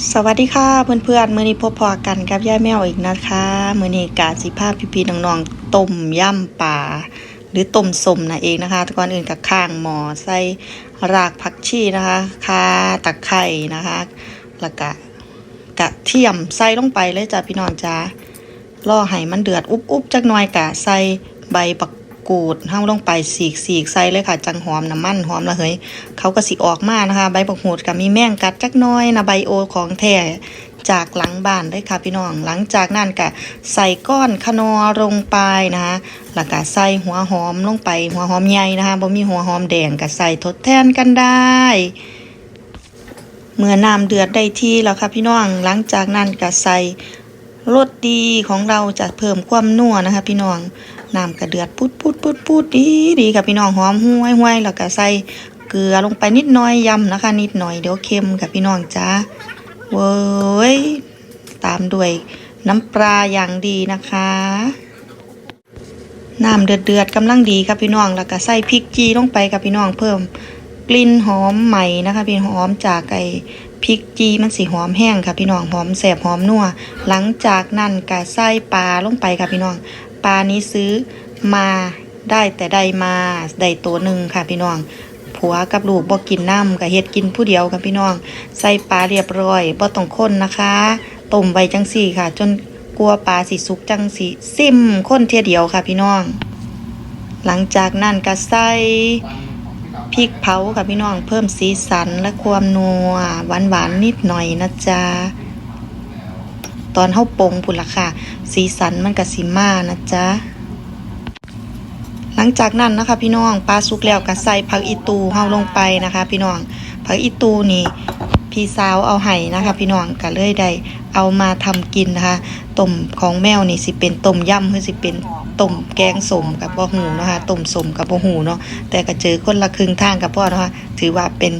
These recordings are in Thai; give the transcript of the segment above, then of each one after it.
สวัสดีค่ะเพื่อนๆมื้อนี้พบพอกันกับย่าแมวอีกนะคะมื้อนี้กาสิภาพพี่ๆน้องๆต้มยำปลาหรือต้มสมนะเองนะคะแต่ก่อนอื่นกับข้างหมอใส่รากผักชีนะคะคาตะไคร่นะคะแล้วก็กระเทียมใส่ลงไปเลยจ้ะพี่น้องจ้าล่อให้มันเดือดอุบๆจักหน่อยกะใส่ใบปัก กูดเฮาลงไปสีกสีกใส่เลยค่ะ จังหอมน้ำมันหอมละเฮ้ยเขาก็สิออกมานะคะ ใบบักหูดกับมีแมงกัดจักน้อยนะใบโอของแท้จากหลังบ้านได้ค่ะพี่น้อง หลังจากนั้นก็ใส่ก้อนขนอลงไปนะคะแล้วก็ใส่หัวหอมลงไป หัวหอมใหญ่นะคะบ่มีหัวหอมแดงก็ใส่ทดแทนกันได้เมื่อน้ำเดือดได้ที่แล้วค่ะพี่น้องหลังจากนั้นก็ใส่รสดีของเราจะเพิ่มความนัวนะคะพี่น้อง น้ำกระเดือดปุดปุดปุดปุดดีดีค่ะพี่น้องหอมห้วยห้วยแล้วก็ใส่เกลือลงไปนิดหน้อยยำนะคะ นิดหน่อยเดี๋ยวเค็มค่ะพี่น้องจ้าเว้ยตามด้วยน้ำปลาอย่างดีนะคะน้ำเดือดเดือดกำลังดีค่ะพี่น้องแล้วก็ใส่พริกจีลงไปค่ะพี่น้องเพิ่มกลิ่นหอมใหม่นะคะพี่หอมจากไอ้พริกจีมันสีหอมแห้งค่ะพี่น้องหอมแสบหอมนัวหลังจากนั้นก็ใส่ปลาลงไปค่ะพี่น้อง ปลานี้ซื้อมาได้แต่ได้มาได้ตัวหนึ่งค่ะพี่น้อง ผัวกับลูกบ่กินน้ำกับเฮ็ดกินผู้เดียวค่ะพี่น้อง ใส่ปลาเรียบร้อยบ่ต้องคนนะคะต้มไว้จังสี่ค่ะ จนกลัวปลาสิสุกจังสิซิมคนเทียเดียวค่ะพี่น้อง หลังจากนั้นก็ใส่พริกเผาค่ะพี่น้องเพิ่มสีสันและความนัวหวานหวานนิดหน่อยนะจ๊ะ ตอนเฮาปงพุ่นละค่ะ สีสันมันก็สิมานะจ๊ะ หลังจากนั้นนะคะ พี่น้องปลาสุกแล้วก็ใส่ผักอีตูเฮาลงไปนะคะ พี่น้องผักอีตูนี่พี่สาวเอาให้นะคะ พี่น้องก็เลยได้เอามาทำกินนะคะต้มของแมวนี่สิเป็นต้มยำคือสิเป็นต้มแกงสมกับบ่หูนะคะต้มสมกับบ่หูเนาะแต่ก็เจอคนละครึ่งทางกับพ่อเนาะคะถือว่าเป็น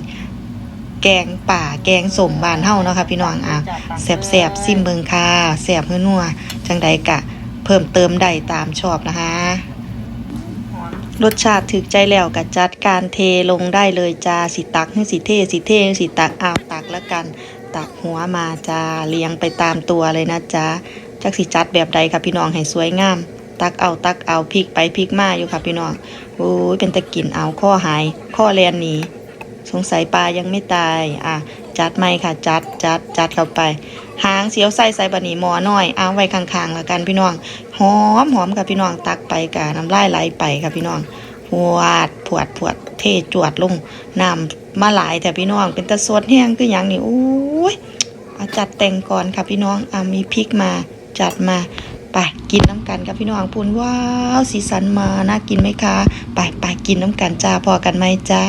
แกงป่าแกงสมบานเฮาเนาะค่ะพี่น้องอะแสบๆซิมเบิงค่ะแสบหื้อนัวจังใดกะ เพิ่มเติมได้ตามชอบนะคะ รสชาติถึกใจแล้วก็จัดการเทลงได้เลยจ้าสิตักให้สิเทสิเทสิตักอ้าวตักแล้วกัน ตักหัวมาจ้าเรียงไปตามตัวเลยนะจ้าจักสิจัดแบบใดค่ะพี่น้องให้สวยงามตักเอาตักเอาพริกไปพริกมาอยู่ค่ะพี่น้องโอ้ยเป็นตะกินเอาข้อหายข้อแลนหนี สงสัยปลายังไม่ตาย อะ จัดไหมค่ะ จัดจัดจัดเข้าไป หางเสียวใส่ใส่บะหมี่หมอน้อย เอาไว้ข้างๆแล้วกันพี่น้อง หอมหอมกับพี่น้องตักไปกะน้ำลายไหลไปค่ะพี่น้องพวดผวดผวดเทจวดลงน้ำมาหลายแต่พี่น้อง เป็นตะสดแห้งคือย่างนี้โอ้ยเอาจัดแต่งก่อนค่ะพี่น้องอะมีพริกมาจัดมาไปกินน้ำกันกับพี่น้องพูนว้าวสีสันมาน่ากินไหมคะ ไปไปกินน้ำกันจ้าพอกันไหมจ้า